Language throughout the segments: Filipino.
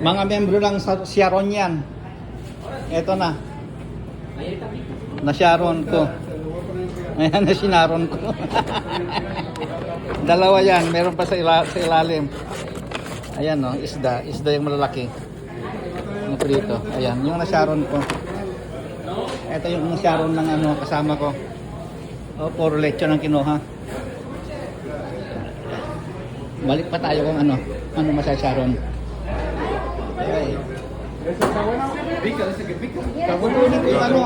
Mga membro ng sa- Sharon yan. Eto na. Na Sharon ko. Ayan na sinaron ko. Dalawa yan. Meron pa sa, ila- sa ilalim. Ayan no, isda. Isda yung malalaki. Po dito? Ayan, yung na Sharon ko. Ito yung Sharon ng ano, kasama ko. Oh, puro lechon ang kinuha. Balik pa tayo kung ano. Ano masaya Sharon. Kagununin ko yung ano.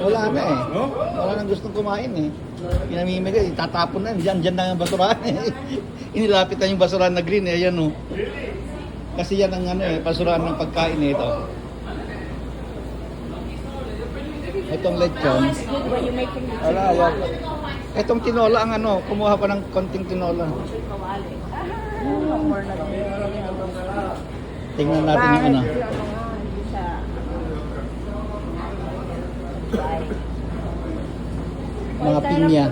Wala na eh. Wala nang gustong kumain eh. Pinamimigay, tatapon na. Diyan, diyan na ang basurahan eh. Inilapit na yung basurahan na green eh. Ayan oh. Kasi yan ang ano eh, basurahan ng pagkain eh ito. Itong lechon. Wala, wala. Itong tinola ang ano, kumuha pa ng konting tinola. kawali? Tingnan natin yung ano. Mga pinya.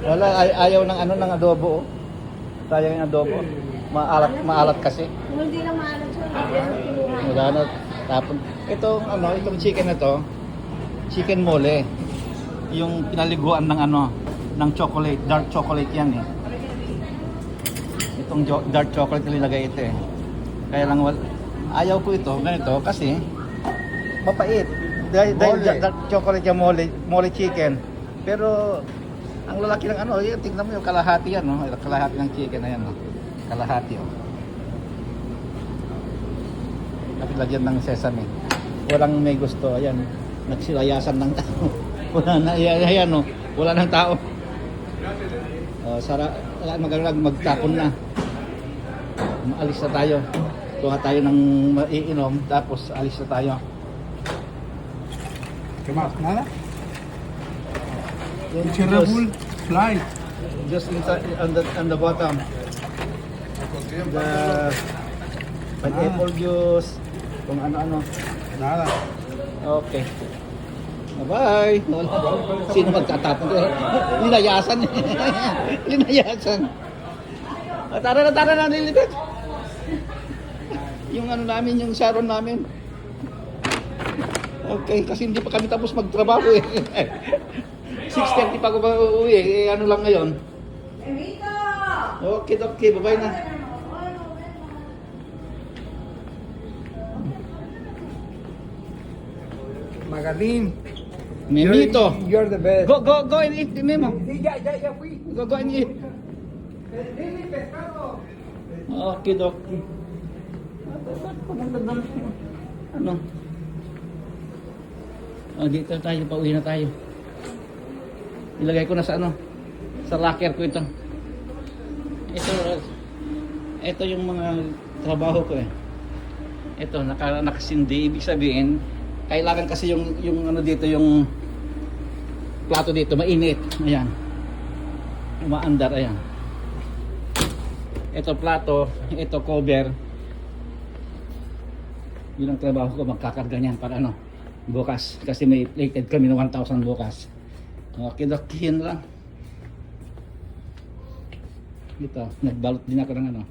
Wala, ay, ayaw ng ano, ng adobo. oh. Sayang yung adobo. Maalat, maalat kasi. Hindi na maalat siya. Wala na. Tapon. Itong ano, itong chicken na to, chicken mole. Yung pinaliguan ng ano, ng chocolate, dark chocolate yan eh. Itong dark chocolate nilagay ito eh. Kaya lang wal ayaw ko ito, ganito kasi mapait. Dahil, dahil Mole. dark chocolate yung mole, mole chicken. Pero ang lalaki ng ano, yun, tingnan mo yung kalahati yan, no? Kalahati ng chicken na yan, no? Kalahati, oh. Tapos lagyan ng sesame. Walang may gusto. Ayan, nagsilayasan ng tao. Wala na, ayan, ayan no. Wala ng tao. Oh, sara, magalag magtapon na. Maalis na tayo. Kuha tayo ng maiinom, tapos alis na tayo. ¿Qué más? ¿Nada? Yung Cherable fly. just inside, on the, on the bottom. The pineapple juice, kung ano-ano. Nada. Okay. Bye-bye. Wala. Sino magtatapon? Linayasan. Linayasan. Ah, Tara na, tara na, nilipit. Yung ano namin, yung Sharon namin. Okay, kasi hindi pa kami tapos magtrabaho eh. 6.30 pa ako ba uuwi eh. Eh, ano lang ngayon. Okay, okay. Bye-bye na. Magaling. Memito. You're, you're the best. Go, go, go and eat, Memo. Ya, ya, ya fui. Go, go and eat. Pescado. Okay, doki. Ano? Oh, dito tayo, pauwi na tayo. Ilagay ko na sa ano? Sa locker ko ito. Ito, ito yung mga trabaho ko eh. Ito, naka, nakasindi. Ibig sabihin, kailangan kasi yung, yung ano dito, yung plato dito, mainit. Ayan. Umaandar, ayan. Ito plato, ito cover. Yun ang trabaho ko, magkakarga niyan para ano, bukas. Kasi may plated kami ng 1,000 bukas. Okay, yun lang. Ito, nagbalot din ako ng ano,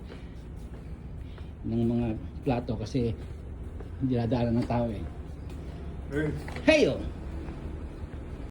ng mga plato kasi dinadaanan ng tao eh. Hey! oh!